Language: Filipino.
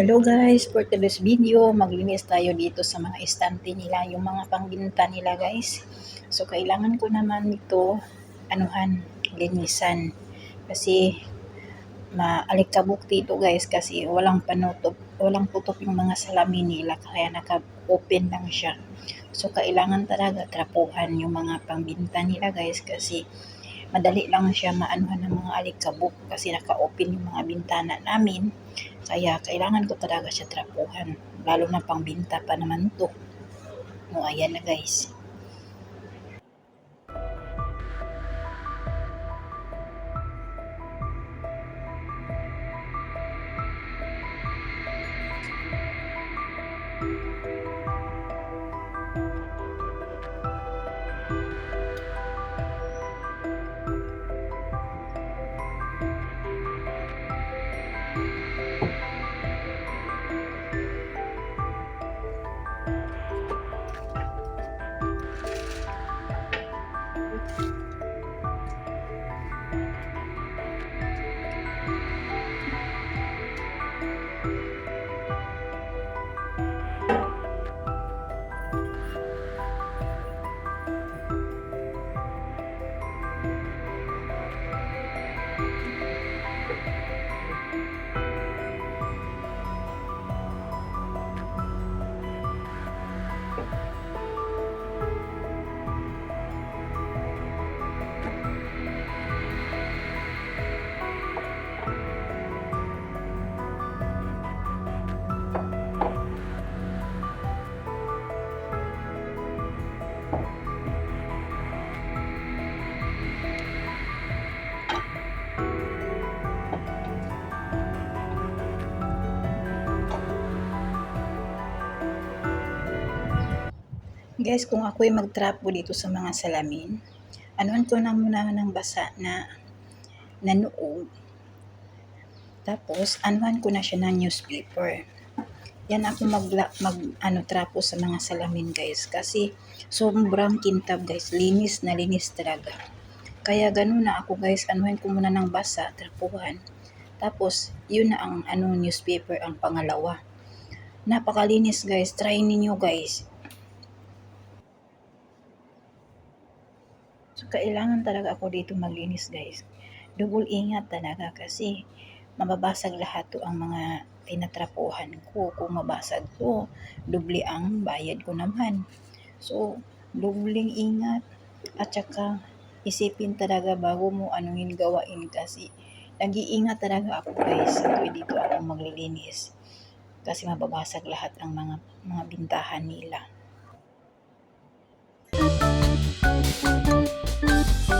Hello guys, for today's video, maglinis tayo dito sa mga estante nila, yung mga pangbinta nila guys. So kailangan ko naman ito, anuhan, linisan. Kasi maalikabok dito guys kasi walang panutok, walang putok yung mga salamin nila kaya naka-open lang siya. So kailangan talaga trapuhan yung mga pangbinta nila guys kasi madali lang siya maanuhan ng mga alikabok kasi naka-open yung mga bintana namin. Kaya kailangan ko talaga siya trapuhan. Lalo na pangbinta pa naman to. O ayan na guys. Guys, kung ako'y magtrapo dito sa mga salamin, anuhan ko na muna ng basa na na noo. Tapos, anuhan ko na siya ng newspaper. Yan ako mag, mag ano, trapo sa mga salamin guys. Kasi sobrang kintab guys. Linis na linis talaga. Kaya ganun na ako guys. Anuhan ko muna ng basa, trapuhan. Tapos, yun na ang ano, newspaper ang pangalawa. Napakalinis guys. Try ninyo guys. Kailangan talaga ako dito maglinis, guys. Double ingat talaga kasi mababasag lahat to ang mga tinatrapuhan ko. Kung mabasag to, doble ang bayad ko naman. So, dobling ingat at saka isipin talaga bago mo anuhin gawain kasi nag-iingat talaga ako guys. Ito dito ako maglilinis kasi mababasag lahat ang mga mga bintahan nila. Thank you.